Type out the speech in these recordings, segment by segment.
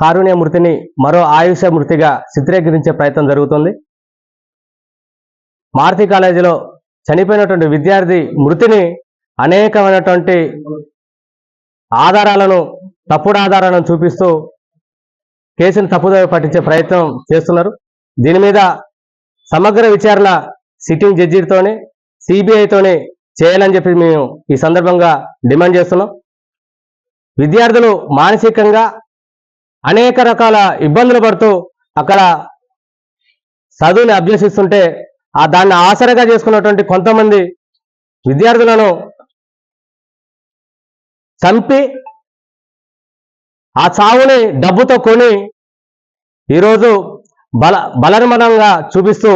కారుణ్య మృతిని మరో ఆయుష మృతిగా చిత్రీకరించే ప్రయత్నం జరుగుతుంది. మారుతి కాలేజీలో చనిపోయినటువంటి విద్యార్థి మృతిని అనేకమైనటువంటి ఆధారాలను తప్పుడు ఆధారాలను చూపిస్తూ కేసును తప్పుదోవ పట్టించే ప్రయత్నం చేస్తున్నారు. దీని మీద సమగ్ర విచారణ సిట్టింగ్ జడ్జితోనే సిబిఐతోనే చేయాలని చెప్పి మేము ఈ సందర్భంగా డిమాండ్ చేస్తున్నాం. విద్యార్థులు మానసికంగా అనేక రకాల ఇబ్బందులు పడుతూ అక్కడ చదువుని అభ్యసిస్తుంటే ఆ దాన్ని ఆసరగా చేసుకున్నటువంటి కొంతమంది విద్యార్థులను చంపి ఆ చావుని డబ్బుతో కొని ఈరోజు బల బలర్మనంగా చూపిస్తూ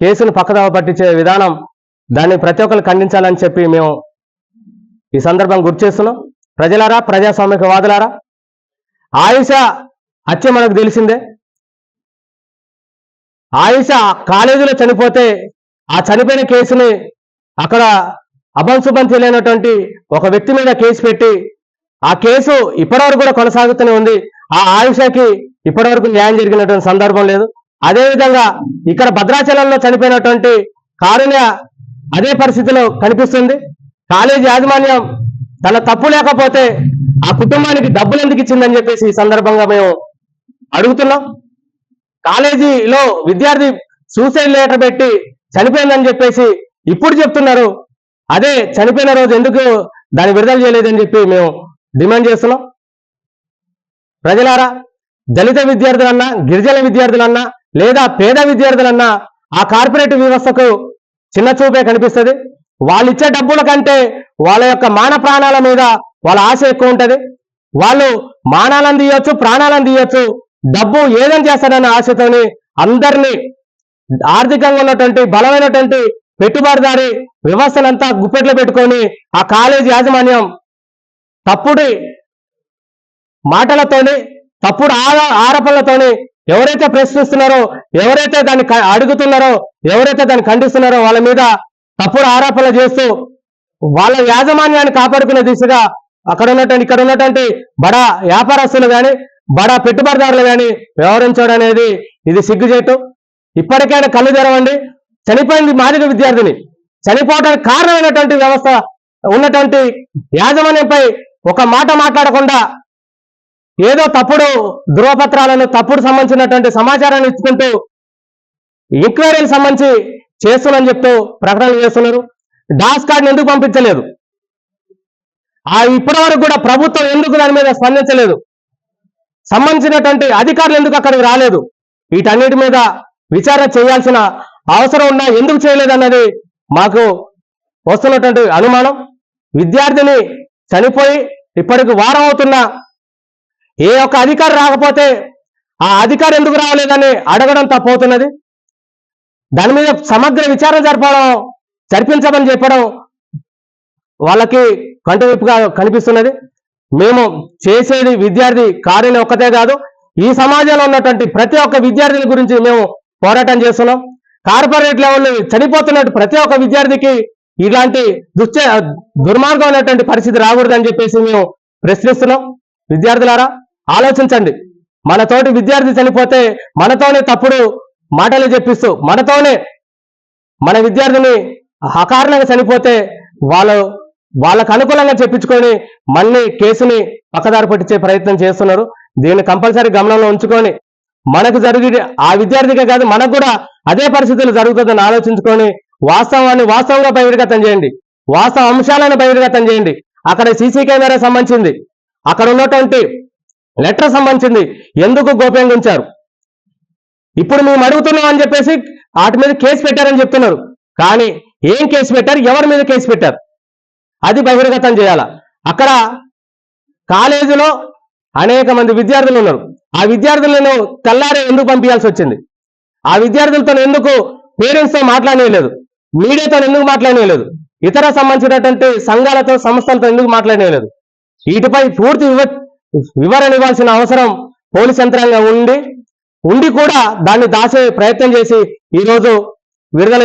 కేసును పక్కదవ పట్టించే విధానం దాన్ని ప్రతి ఒక్కరు ఖండించాలని చెప్పి మేము ఈ సందర్భం గుర్తు చేస్తున్నాం. ప్రజలారా ప్రజాస్వామికవాదులారా ఆయుష హత్య మనకు తెలిసిందే. ఆయుష కాలేజీలో చనిపోతే ఆ చనిపోయిన కేసుని అక్కడ అభంశుభం తెలియనటువంటి ఒక వ్యక్తి మీద కేసు పెట్టి ఆ కేసు ఇప్పటివరకు కూడా కొనసాగుతూనే ఉంది. ఆ ఆయుషకి ఇప్పటివరకు న్యాయం జరిగినటువంటి సందర్భం లేదు. అదేవిధంగా ఇక్కడ భద్రాచలంలో చనిపోయినటువంటి కారుణ్య అదే పరిస్థితిలో కనిపిస్తుంది. కాలేజీ యాజమాన్యం తన తప్పు లేకపోతే ఆ కుటుంబానికి డబ్బులు ఎందుకు ఇచ్చిందని చెప్పేసి ఈ సందర్భంగా మేము అడుగుతున్నాం. కాలేజీలో విద్యార్థి సూసైడ్ లెటర్ పెట్టి చనిపోయిందని చెప్పేసి ఇప్పుడు చెప్తున్నారు. అదే చనిపోయిన రోజు ఎందుకు దాన్ని విడుదల చేయలేదని చెప్పి మేము డిమాండ్ చేస్తున్నాం. ప్రజలారా దళిత విద్యార్థులన్నా గిరిజన విద్యార్థులన్నా లేదా పేద విద్యార్థులన్నా ఆ కార్పొరేట్ వ్యవస్థకు చిన్న చూపే కనిపిస్తుంది. వాళ్ళు ఇచ్చే డబ్బుల కంటే వాళ్ళ యొక్క మాన ప్రాణాల మీద వాళ్ళ ఆశ ఎక్కువ ఉంటుంది. వాళ్ళు మానాలను తీయొచ్చు ప్రాణాలను తీయొచ్చు. డబ్బు ఏదని చేస్తారన్న ఆశతోని అందరినీ ఆర్థికంగా ఉన్నటువంటి బలమైనటువంటి పెట్టుబడిదారి వ్యవస్థలంతా గుప్పెట్లో పెట్టుకొని ఆ కాలేజీ యాజమాన్యం తప్పుడు మాటలతోని తప్పుడు ఆరోపణలతోని ఎవరైతే ప్రశ్నిస్తున్నారో ఎవరైతే దాన్ని అడుగుతున్నారో ఎవరైతే దాన్ని ఖండిస్తున్నారో వాళ్ళ మీద తప్పుడు ఆరోపణలు చేస్తూ వాళ్ళ యాజమాన్యాన్ని కాపాడుకునే దిశగా అక్కడ ఉన్నటువంటి ఇక్కడ ఉన్నటువంటి బడా వ్యాపారస్తులు కానీ బడా పెట్టుబడిదారులు కానీ వ్యవహరించడం అనేది ఇది సిగ్గుచేటు. ఇప్పటికైనా కళ్ళు తెరవండి. చనిపోయింది మాదిక విద్యార్థిని. చనిపోవడానికి కారణమైనటువంటి వ్యవస్థ ఉన్నటువంటి యాజమాన్యంపై ఒక మాట మాట్లాడకుండా ఏదో తప్పుడు ధృవపత్రాలను తప్పుడు సంబంధించినటువంటి సమాచారాన్ని ఇచ్చుకుంటూ ఎంక్వైరీకి సంబంధించి చేస్తున్నారని చెప్తూ ప్రకటనలు చేస్తున్నారు. డాస్ కార్డుని ఎందుకు పంపించలేదు? ఆ ఇప్పటి వరకు కూడా ప్రభుత్వం ఎందుకు దాని మీద స్పందించలేదు? సంబంధించినటువంటి అధికారులు ఎందుకు అక్కడికి రాలేదు? వీటన్నిటి మీద విచారణ చేయాల్సిన అవసరం ఉన్నా ఎందుకు చేయలేదన్నది మాకు వస్తున్నటువంటి అనుమానం. విద్యార్థిని చనిపోయి ఇప్పటికి వారం అవుతున్నా ఏ ఒక్క అధికారి రాకపోతే ఆ అధికారి ఎందుకు రావలేదని అడగడం తప్పవుతున్నది దాని మీద సమగ్ర విచారణ జరపడం జరిపించమని చెప్పడం వాళ్ళకి కంటువైపుగా కనిపిస్తున్నది. మేము చేసేది విద్యార్థి కార్యం ఒక్కతే కాదు ఈ సమాజంలో ఉన్నటువంటి ప్రతి ఒక్క విద్యార్థుల గురించి మేము పోరాటం చేస్తున్నాం. కార్పొరేట్ లెవెల్లో చనిపోతున్నట్టు ప్రతి ఒక్క విద్యార్థికి ఇలాంటి దుశ్చ దుర్మార్గమైనటువంటి పరిస్థితి రాకూడదని చెప్పేసి మేము ప్రశ్నిస్తున్నాం. విద్యార్థులారా ఆలోచించండి. మనతోటి విద్యార్థి చనిపోతే మనతోనే తప్పుడు మాటలు చెప్పిస్తూ మనతోనే మన విద్యార్థిని అకారణంగా చనిపోతే వాళ్ళు వాళ్ళకు అనుకూలంగా చెప్పించుకొని మళ్ళీ కేసుని పక్కదారి పట్టించే ప్రయత్నం చేస్తున్నారు. దీన్ని కంపల్సరీ గమనంలో ఉంచుకొని మనకు జరిగే ఆ విద్యార్థికే కాదు మనకు కూడా అదే పరిస్థితులు జరుగుతుందని ఆలోచించుకొని వాస్తవాన్ని వాస్తవంగా బహిర్గతం చేయండి. వాస్తవ అంశాలను బహిర్గతం చేయండి. అక్కడ సీసీ కెమెరా సంబంధించింది. అక్కడ ఉన్నటువంటి లెటర్ సంబంధించింది. ఎందుకు గోప్యంగా ఉంచారు? ఇప్పుడు మేము అడుగుతున్నాం అని చెప్పేసి వాటి మీద కేసు పెట్టారని చెప్తున్నారు. కానీ ఏం కేసు పెట్టారు? ఎవరి మీద కేసు పెట్టారు? అది బహిర్గతం చేయాల? అక్కడ కాలేజీలో అనేక మంది విద్యార్థులు ఉన్నారు. ఆ విద్యార్థులను తెల్లారే ఎందుకు పంపించాల్సి వచ్చింది? ఆ విద్యార్థులతో ఎందుకు పేరెంట్స్తో మాట్లాడలేదు మీడియాతో ఎందుకు మాట్లాడలేదు ఇతర సంబంధించినటువంటి సంఘాలతో సంస్థలతో ఎందుకు మాట్లాడలేదు వీటిపై పూర్తి వివరణ ఇవ్వాల్సిన అవసరం పోలీస్ యంత్రాంగం ఉండి ఉండి కూడా దాన్ని దాచే ప్రయత్నం చేసి ఈరోజు విడుదల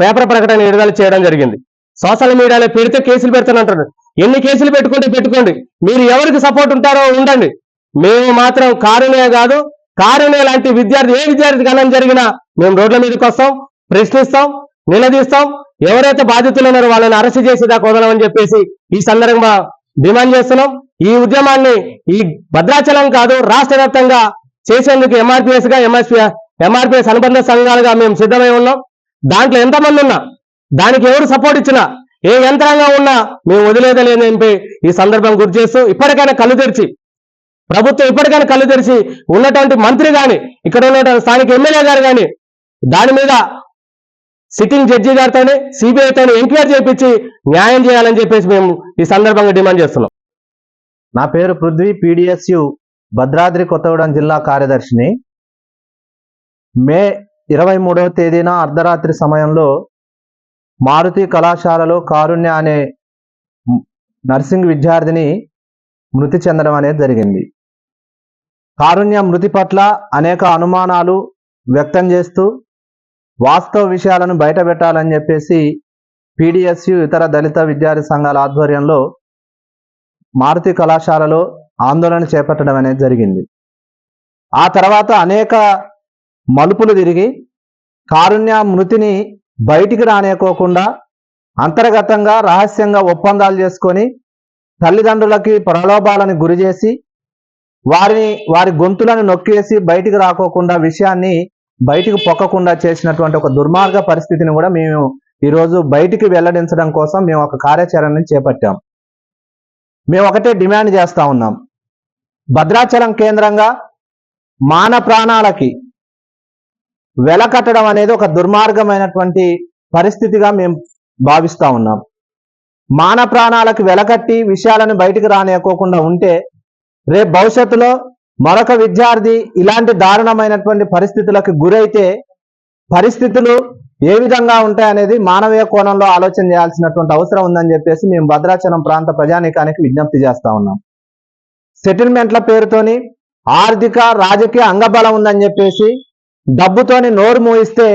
పేపర్ ప్రకటన విడుదల చేయడం జరిగింది. సోషల్ మీడియాలో పెడితే కేసులు పెడుతున్నట్టు ఎన్ని కేసులు పెట్టుకుంటే పెట్టుకోండి. మీరు ఎవరికి సపోర్ట్ ఉంటారో ఉండండి. మేము మాత్రం కారుణ్య కాదు. కారుణ్య లాంటి విద్యార్థి ఏ విద్యార్థి కనం జరిగినా మేము రోడ్ల మీదకి వస్తాం ప్రశ్నిస్తాం నిలదీస్తాం. ఎవరైతే బాధితులు ఉన్నారో వాళ్ళని అరెస్ట్ చేసేదాకా వదలమని చెప్పేసి ఈ సందర్భంగా డిమాండ్ చేస్తున్నాం. ఈ ఉద్యమాన్ని ఈ భద్రాచలం కాదు రాష్ట్ర వ్యాప్తంగా చేసేందుకు ఎంఆర్పిఎస్గా ఎంఎస్పి ఎంఆర్పిఎస్ అనుబంధ సంఘాలుగా మేము సిద్ధమై ఉన్నాం. దాంట్లో ఎంతమంది ఉన్నా దానికి ఎవరు సపోర్ట్ ఇచ్చినా ఏ యంత్రాంగం ఉన్నా మేము వదిలేదలేని చెప్పి ఈ సందర్భం గుర్తు చేస్తూ ఇప్పటికైనా కళ్ళు తెరిచి ప్రభుత్వం ఇప్పటికైనా కళ్ళు తెరిచి ఉన్నటువంటి మంత్రి గాని ఇక్కడ ఉన్నటువంటి స్థానిక ఎమ్మెల్యే గారు కానీ దాని మీద సిట్టింగ్ జడ్జి గారితోనే సిబిఐతోనే ఎంక్వైరీ చేయించి న్యాయం చేయాలని చెప్పేసి మేము ఈ సందర్భంగా డిమాండ్ చేస్తున్నాం. నా పేరు పృథ్వీ పీడిఎస్యు భద్రాద్రి కొత్తగూడెం జిల్లా కార్యదర్శిని. మే ఇరవై మూడవ తేదీన అర్ధరాత్రి సమయంలో మారుతి కళాశాలలో కారుణ్య అనే నర్సింగ్ విద్యార్థిని మృతి చెందడం అనేది జరిగింది. కారుణ్య మృతి పట్ల అనేక అనుమానాలు వ్యక్తం చేస్తూ వాస్తవ విషయాలను బయటపెట్టాలని చెప్పేసి పీడిఎస్యు ఇతర దళిత విద్యార్థి సంఘాల ఆధ్వర్యంలో మారుతి కళాశాలలో ఆందోళన చేపట్టడం అనేది జరిగింది. ఆ తర్వాత అనేక మలుపులు తిరిగి కారుణ్య మృతిని బయటికి రానేకోకుండా అంతర్గతంగా రహస్యంగా ఒప్పందాలు చేసుకొని తల్లిదండ్రులకి ప్రలోభాలను గురి చేసి వారిని వారి గొంతులను నొక్కేసి బయటికి రాకోకుండా విషయాన్ని బయటికి పొక్కకుండా చేసినటువంటి ఒక దుర్మార్గ పరిస్థితిని కూడా మేము ఈరోజు బయటికి వెల్లడించడం కోసం మేము ఒక కార్యాచరణని చేపట్టాం. మేము ఒకటే డిమాండ్ చేస్తూ ఉన్నాం. భద్రాచలం కేంద్రంగా మాన ప్రాణాలకి వెల కట్టడం అనేది ఒక దుర్మార్గమైనటువంటి పరిస్థితిగా మేము భావిస్తూ ఉన్నాం. మాన ప్రాణాలకు వెలకట్టి విషయాలను బయటికి రానియకోకుండా ఉంటే రేపు భవిష్యత్తులో మరొక విద్యార్థి ఇలాంటి దారుణమైనటువంటి పరిస్థితులకు గురైతే పరిస్థితులు ఏ విధంగా ఉంటాయనేది మానవీయ కోణంలో ఆలోచన చేయాల్సినటువంటి అవసరం ఉందని చెప్పేసి మేము భద్రాచలం ప్రాంత ప్రజానీకానికి విజ్ఞప్తి చేస్తా ఉన్నాం. సెటిల్మెంట్ల పేరుతోని ఆర్థిక రాజకీయ అంగబలం ఉందని చెప్పేసి డబ్బుతోని నోరు మూయిస్తే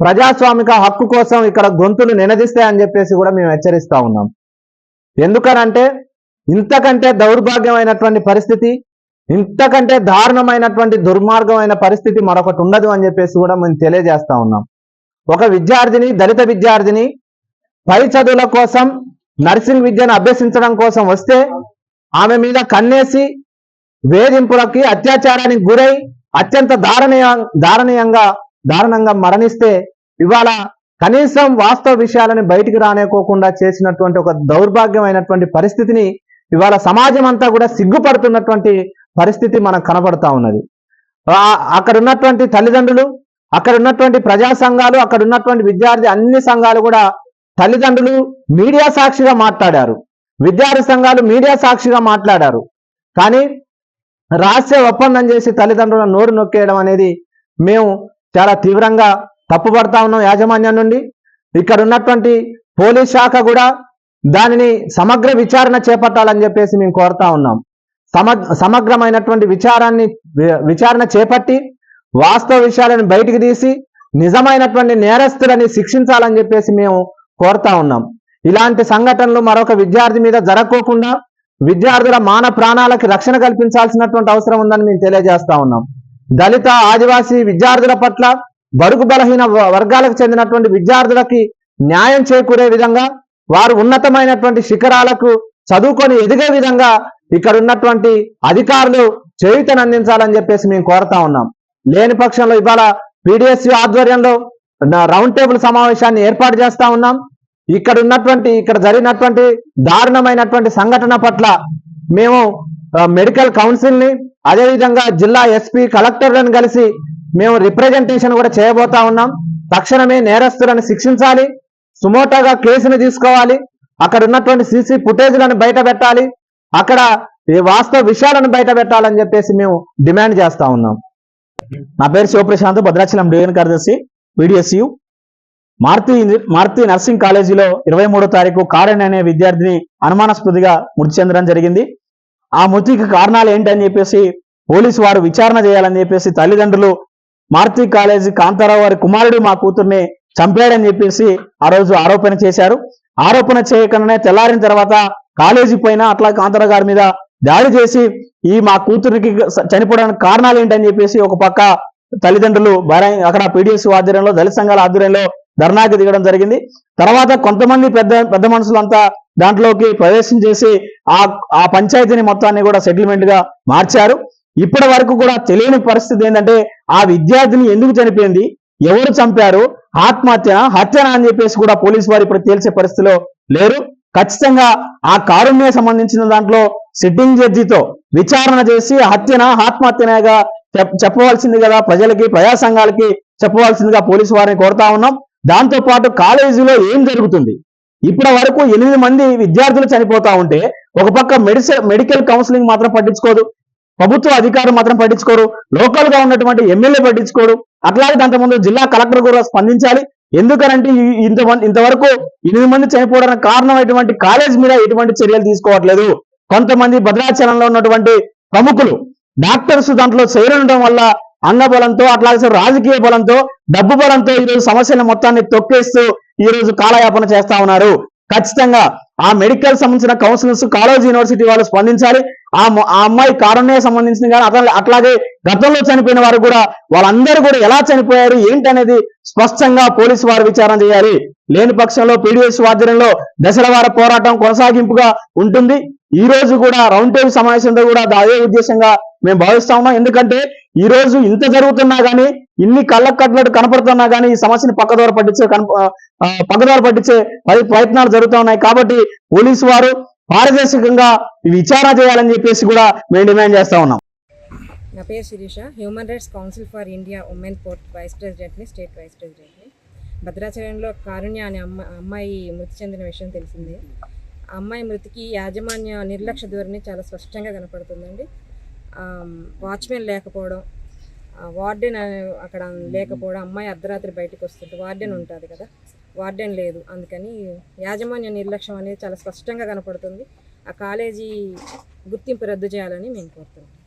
ప్రజాస్వామిక హక్కు కోసం ఇక్కడ గొంతులు నినదిస్తాయని చెప్పేసి కూడా మేము హెచ్చరిస్తా ఉన్నాం. ఎందుకనంటే ఇంతకంటే దౌర్భాగ్యమైనటువంటి పరిస్థితి ఇంతకంటే దారుణమైనటువంటి దుర్మార్గమైన పరిస్థితి మరొకటి ఉండదు అని చెప్పేసి కూడా మేము తెలియజేస్తా ఉన్నాం. ఒక విద్యార్థిని దళిత విద్యార్థిని పై చదువుల కోసం నర్సింగ్ విద్యను అభ్యసించడం కోసం వస్తే ఆమె మీద కన్నేసి వేధింపులకి అత్యాచారానికి గురై అత్యంత దారుణీయ దారుణీయంగా దారుణంగా మరణిస్తే ఇవాళ కనీసం వాస్తవ విషయాలని బయటికి రానేకోకుండా చేసినటువంటి ఒక దౌర్భాగ్యమైనటువంటి పరిస్థితిని ఇవాళ సమాజం అంతా కూడా సిగ్గుపడుతున్నటువంటి పరిస్థితి మనకు కనబడతా ఉన్నది. అక్కడ ఉన్నటువంటి తల్లిదండ్రులు అక్కడ ఉన్నటువంటి ప్రజా సంఘాలు అక్కడ ఉన్నటువంటి విద్యార్థి అన్ని సంఘాలు కూడా తల్లిదండ్రులు మీడియా సాక్షిగా మాట్లాడారు. విద్యార్థి సంఘాలు మీడియా సాక్షిగా మాట్లాడారు. కానీ రహస్య ఒప్పందం చేసి తల్లిదండ్రుల నోరు నొక్కేయడం అనేది మేము చాలా తీవ్రంగా తప్పుపడతా ఉన్నాం యాజమాన్యం నుండి. ఇక్కడ ఉన్నటువంటి పోలీస్ శాఖ కూడా దానిని సమగ్ర విచారణ చేపట్టాలని చెప్పేసి మేము కోరుతా ఉన్నాం. సమ సమగ్రమైనటువంటి విచారాన్ని వి- విచారణ చేపట్టి వాస్తవ విషయాలను బయటికి తీసి నిజమైనటువంటి నేరస్తులని శిక్షించాలని చెప్పేసి మేము కోరుతా ఉన్నాం. ఇలాంటి సంఘటనలు మరొక విద్యార్థి మీద జరగకోకుండా విద్యార్థుల మాన ప్రాణాలకి రక్షణ కల్పించాల్సినటువంటి అవసరం ఉందని మేము తెలియజేస్తా ఉన్నాం. దళిత ఆదివాసీ విద్యార్థుల పట్ల బడుగు బలహీన వ- వర్గాలకు చెందినటువంటి విద్యార్థులకి న్యాయం చేకూరే విధంగా వారు ఉన్నతమైనటువంటి శిఖరాలకు చదువుకొని ఎదిగే విధంగా ఇక్కడ ఉన్నటువంటి అధికారులు చేయుతను అందించాలని చెప్పేసి మేము కోరుతా ఉన్నాం. లేని పక్షంలో ఇవాళ పీడిఎస్యు ఆధ్వర్యంలో నా రౌండ్ టేబుల్ సమావేశాన్ని ఏర్పాటు చేస్తా ఉన్నాం. ఇక్కడ ఉన్నటువంటి ఇక్కడ జరిగినటువంటి దారుణమైనటువంటి సంఘటన పట్ల మేము మెడికల్ కౌన్సిల్ని అదేవిధంగా జిల్లా ఎస్పీ కలెక్టర్లను కలిసి మేము రిప్రజెంటేషన్ కూడా చేయబోతా ఉన్నాం. తక్షణమే నేరస్తులను శిక్షించాలి. సుమోటోగా కేసును తీసుకోవాలి. అక్కడ ఉన్నటువంటి సీసీ ఫుటేజ్లను బయట పెట్టాలి. అక్కడ ఈ వాస్తవ విషయాలను బయట పెట్టాలని చెప్పేసి మేము డిమాండ్ చేస్తా ఉన్నాం. నా పేరు శివప్రశాంత్ భద్రాచలం డివిజన్ కార్యదర్శి పీడిఎస్యు. మారుతి మారుతి నర్సింగ్ కాలేజీలో ఇరవై మూడో తారీఖు కారణ్ అనే విద్యార్థిని అనుమానాస్పదిగా మృతి చెందడం జరిగింది. ఆ మృతికి కారణాలు ఏంటని చెప్పేసి పోలీసు వారు విచారణ చేయాలని చెప్పేసి తల్లిదండ్రులు మారుతి కాలేజీ కాంతారావు వారి కుమారుడు మా కూతుర్ని చంపాడని చెప్పేసి ఆ రోజు ఆరోపణ చేశారు. ఆరోపణ చేయకుండానే తెల్లారిన తర్వాత కాలేజీ పైన అట్లా కాంతారావు గారి మీద దాడి చేసి ఈ మా కూతురికి చనిపోవడానికి కారణాలు ఏంటని చెప్పేసి ఒక పక్క తల్లిదండ్రులు భార్య అక్కడ పీడిఎస్ ఆధ్వర్యంలో దళిత సంఘాల ఆధ్వర్యంలో ధర్నాకి దిగడం జరిగింది. తర్వాత కొంతమంది పెద్ద పెద్ద మనుషులంతా దాంట్లోకి ప్రవేశం చేసి ఆ ఆ పంచాయతీని మొత్తాన్ని కూడా సెటిల్మెంట్గా మార్చారు. ఇప్పటి వరకు కూడా తెలియని పరిస్థితి ఏంటంటే ఆ విద్యార్థిని ఎందుకు చనిపోయింది? ఎవరు చంపారు? ఆత్మహత్య హత్యనా అని చెప్పేసి కూడా పోలీసు వారు ఇప్పుడు తేల్చే పరిస్థితిలో లేరు. ఖచ్చితంగా ఆ కారుణ్య సంబంధించిన దాంట్లో సిట్టింగ్ జడ్జితో విచారణ చేసి హత్యన ఆత్మహత్యనగా చెప్పవలసింది కదా ప్రజలకి ప్రజా సంఘాలకి చెప్పవలసిందిగా పోలీసు వారిని కోరుతా ఉన్నాం. దాంతో పాటు కాలేజీలో ఏం జరుగుతుంది? ఇప్పటి వరకు ఎనిమిది మంది విద్యార్థులు చనిపోతా ఉంటే ఒక పక్క మెడిసిన్ మెడికల్ కౌన్సిలింగ్ మాత్రం పట్టించుకోదు ప్రభుత్వ అధికారులు మాత్రం పట్టించుకోరు లోకల్గా ఉన్నటువంటి ఎమ్మెల్యే పట్టించుకోరు. అట్లాగే దాంట్లో ముందు జిల్లా కలెక్టర్ కూడా స్పందించాలి. ఎందుకనంటే ఇంత ఇంతమంది ఇంతవరకు ఎనిమిది మంది చనిపోవడానికి కారణమైనటువంటి కాలేజ్ మీద ఎటువంటి చర్యలు తీసుకోవట్లేదు. కొంతమంది భద్రాచలంలో ఉన్నటువంటి ప్రముఖులు డాక్టర్స్ దాంట్లో చేరడం వల్ల అన్న బలంతో అట్లాగే రాజకీయ బలంతో డబ్బు బలంతో ఈ రోజు సమస్యల మొత్తాన్ని తొక్కేస్తూ ఈ రోజు కాలయాపన చేస్తా ఉన్నారు. ఖచ్చితంగా ఆ మెడికల్ సంబంధించిన కౌన్సిలర్స్ కాలేజ్ యూనివర్సిటీ వాళ్ళు స్పందించాలి. ఆ ఆ అమ్మాయి కారుణ్య సంబంధించిన కానీ అట్లా అట్లాగే గతంలో చనిపోయిన వారు కూడా వాళ్ళందరూ కూడా ఎలా చనిపోయారు ఏంటనేది స్పష్టంగా పోలీసు వారు విచారణ చేయాలి. లేని పక్షంలో పీడిఎస్ ఆధ్వర్యంలో దశల పోరాటం కొనసాగింపుగా ఉంటుంది. ఈ రోజు కూడా రౌండ్ టేబుల్ సమావేశంలో కూడా అదే ఉద్దేశంగా మేము భావిస్తా ఉన్నాం. ఎందుకంటే ఈ రోజు ఇంత జరుగుతున్నా గానీ ఇన్ని కళ్ళకట్లట్టు కనపడుతున్నా గానీ ఈ సమస్యని పక్కదోర పట్టించే కనప- పక్కదోర పట్టించే ప్రయత్నాలు జరుగుతూ ఉన్నాయి. కాబట్టి పోలీసు వారు పారదర్శకంగా ఈ విచారణ చేయాలని చెప్పేసి కూడా మేము డిమాండ్ చేస్తా ఉన్నాం. నా పేరు Sirisha. Human rights council for India women port vice ప్రెసిడెంట్ని state vice ప్రెసిడెంట్ని. భద్రాచలంలో కారుణ్య అనే అమ్మ అమ్మాయి మృతి చెందిన విషయం తెలిసింది. ఆ అమ్మాయి మృతికి యాజమాన్య నిర్లక్ష్య ధోరణి చాలా స్పష్టంగా కనపడుతుందండి. వాచ్మెన్ లేకపోవడం వార్డెన్ అక్కడ లేకపోవడం అమ్మాయి అర్ధరాత్రి బయటకు వస్తుంటే వార్డెన్ ఉంటుంది కదా. వార్డెన్ లేదు. అందుకని యాజమాన్య నిర్లక్ష్యం అనేది చాలా స్పష్టంగా కనపడుతుంది. ఆ కాలేజీ గుర్తింపు రద్దు చేయాలని మేము కోరుతున్నాం.